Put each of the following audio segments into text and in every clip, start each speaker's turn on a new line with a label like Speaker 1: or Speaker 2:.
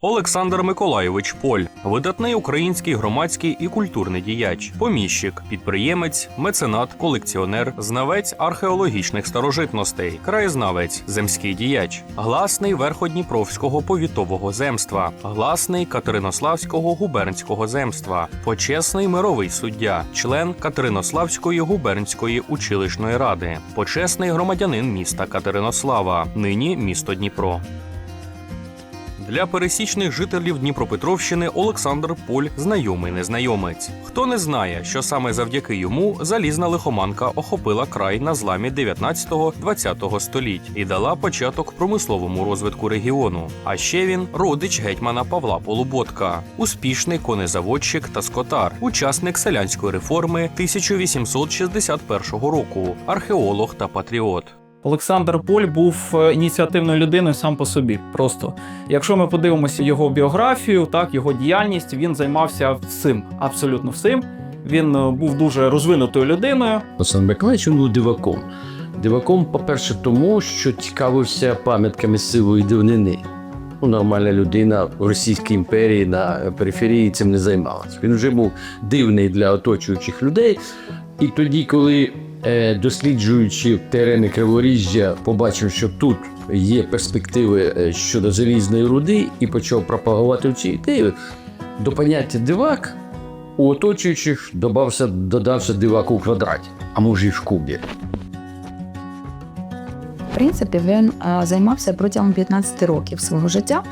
Speaker 1: Олександр Миколайович Поль, видатний український громадський і культурний діяч, поміщик, підприємець, меценат, колекціонер, знавець археологічних старожитностей, краєзнавець, земський діяч, гласний Верходніпровського повітового земства, гласний Катеринославського губернського земства, почесний мировий суддя, член Катеринославської губернської училищної ради, почесний громадянин міста Катеринослава, нині місто Дніпро. Для пересічних жителів Дніпропетровщини Олександр Поль знайомий незнайомець. Хто не знає, що саме завдяки йому залізна лихоманка охопила край на зламі 19-20 століть і дала початок промисловому розвитку регіону. А ще він родич гетьмана Павла Полуботка, успішний конезаводчик та скотар, учасник селянської реформи 1861 року, археолог та патріот.
Speaker 2: Олександр Поль був е, ініціативною людиною сам по собі. Просто якщо ми подивимося його біографію, так його діяльність, він займався всім, абсолютно всім. Він е, був дуже розвинутою людиною.
Speaker 3: Олександр Миколаївич він був диваком. Диваком, по-перше, тому що цікавився пам'ятками сивої давнини. Ну, нормальна людина в Російській імперії на периферії цим не займалася. Він вже був дивний для оточуючих людей. І тоді, коли досліджуючи терени Криворіжжя, побачив, що тут є перспективи е, щодо залізної руди, і почав пропагувати ці ідеї. до поняття дивак у оточуючих додався, додався дивак у квадраті, а може і в кубі.
Speaker 4: Принципі, він а, займався протягом 15 років свого життя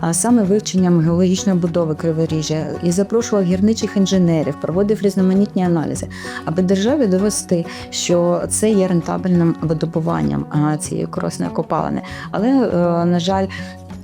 Speaker 4: а, саме вивченням геологічної будови криворіжжя і запрошував гірничих інженерів, проводив різноманітні аналізи, аби державі довести, що це є рентабельним видобуванням а, цієї корисної копалини. Але, е, на жаль,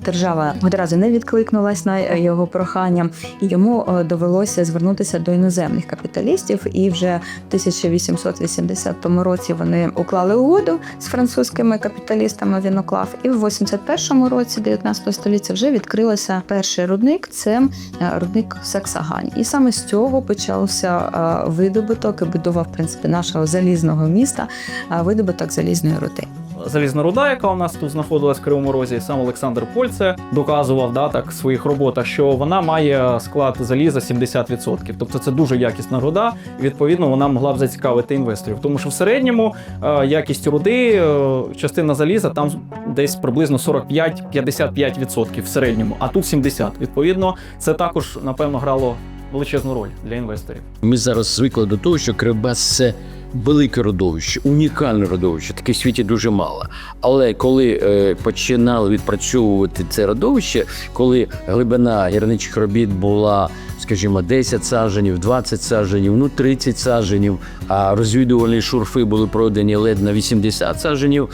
Speaker 4: Держава одразу не відкликнулась на його прохання, і йому е, довелося звернутися до іноземних капіталістів. І вже в 1880 році вони уклали угоду з французькими капіталістами Віноклав. І в 81 році 19 століття вже відкрилося перший рудник. Це е, рудник Саксагань. І саме з цього почався е, видобуток і будова в принципі нашого залізного міста, видобуток залізної руди.
Speaker 2: Залізна руда, яка у нас тут знаходилась в Кривому Розі, сам Олександр Поль це доказував да, так, в своїх роботах, що вона має склад заліза 70%. Тобто це дуже якісна руда, і відповідно вона могла б зацікавити інвесторів. Тому що в середньому е, якість руди, е, частина заліза там десь приблизно 45-55% в середньому, а тут 70%. Відповідно, це також напевно грало величезну роль для інвесторів.
Speaker 3: Ми зараз звикли до того, що Кривбас це велике родовище, унікальне родовище, таке в світі дуже мало. Але коли е, починали відпрацьовувати це родовище, коли глибина гірничих робіт була, скажімо, 10 садженів, 20 садженів, ну 30 садженів, а розвідувальні шурфи були пройдені ледь на 80 садженів,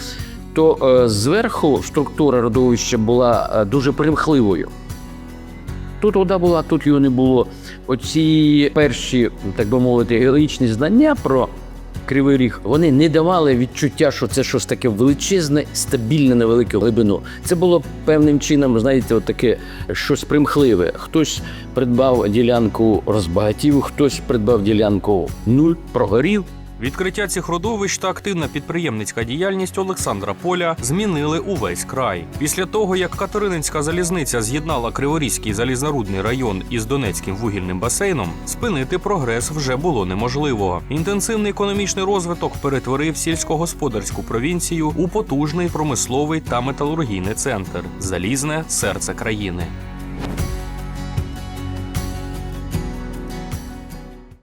Speaker 3: то е, зверху структура родовища була е, дуже примхливою. Тут вода була, тут його не було. Оці перші, так би мовити, героїчні знання про Кривий Ріг, вони не давали відчуття, що це щось таке величезне, стабільне на велику глибину. Це було певним чином, знаєте, от таке щось примхливе. Хтось придбав ділянку, розбагатів, хтось придбав ділянку нуль, прогорів.
Speaker 1: Відкриття цих родовищ та активна підприємницька діяльність Олександра Поля змінили увесь край. Після того, як Катерининська залізниця з'єднала Криворізький залізнорудний район із Донецьким вугільним басейном, спинити прогрес вже було неможливо. Інтенсивний економічний розвиток перетворив сільськогосподарську провінцію у потужний промисловий та металургійний центр залізне серце країни.